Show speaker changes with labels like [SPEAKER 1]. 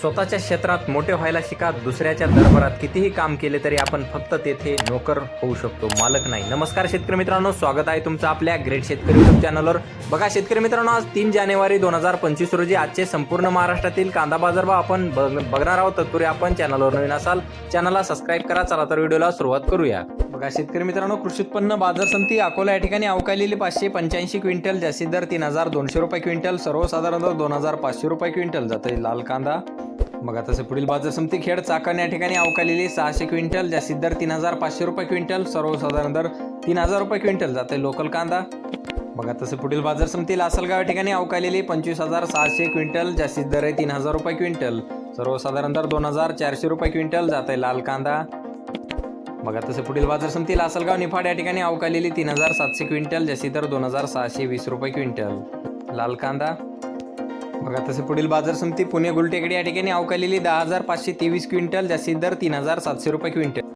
[SPEAKER 1] स्वतःच्या क्षेत्रात मोठे व्हायला शिका दुसऱ्याच्या दरबारात कितीही काम केले तरी आपण फक्त तेथे नोकर होऊ शकतो मालक नाही. नमस्कार शेतकरी मित्रांनो स्वागत आहे तुमचं आपल्या ग्रेट शेतकरी युट्यूब चॅनलवर बघा शेतकरी मित्रांनो आज तीन जानेवारी दोन हजार पंचवीस रोजी आजचे संपूर्ण महाराष्ट्रातील कांदा बाजारभाव आपण बघणार आहोत. तत्पूर्वी आपण चॅनलवर नवीन असाल चॅनलला सबस्क्राईब करा चला तर व्हिडिओला सुरुवात करूया. बघा शेतकरी मित्रांनो कृषी उत्पन्न बाजार समिती अकोला या ठिकाणी अवकालेली पाचशे पंच्याऐंशी क्विंटल जास्तीत दर तीन हजार दोनशे रुपये क्विंटल सर्वसाधारण दर दोन हजार पाचशे रुपये क्विंटल. जाते लाल कांदा. बघा आता पुढील बाजार समिती खेड चाकण या ठिकाणी अवकालेली सहाशे क्विंटल जास्तीत दर तीन हजार पाचशे रुपये क्विंटल सर्वसाधारण दर तीन हजार रुपये क्विंटल जाते लोकल कांदा. बघा तसे पुढील बाजार समिती लासलगाव या ठिकाणी अवकालेली पंचवीस हजार सहाशे क्विंटल जास्तीत दर आहे तीन हजार रुपये क्विंटल. सर्वसाधारण दर दोन हजार चारशे रुपये क्विंटल जाते लाल कांदा. बघा तसे पुढील बाजार समिती लासलगाव निफाड या ठिकाणी अवकालेली तीन हजार सातशे क्विंटल जास्तीत दर दोन हजार सहाशे वीस रुपये क्विंटल. लाल कांदा. बघा तसे पुढील बाजार समिती पुणे गुलटेकडी या ठिकाणी अवकालेली दहा हजार पाचशे तेवीस क्विंटल जास्तीत दर तीन हजार सातशे रुपये क्विंटल.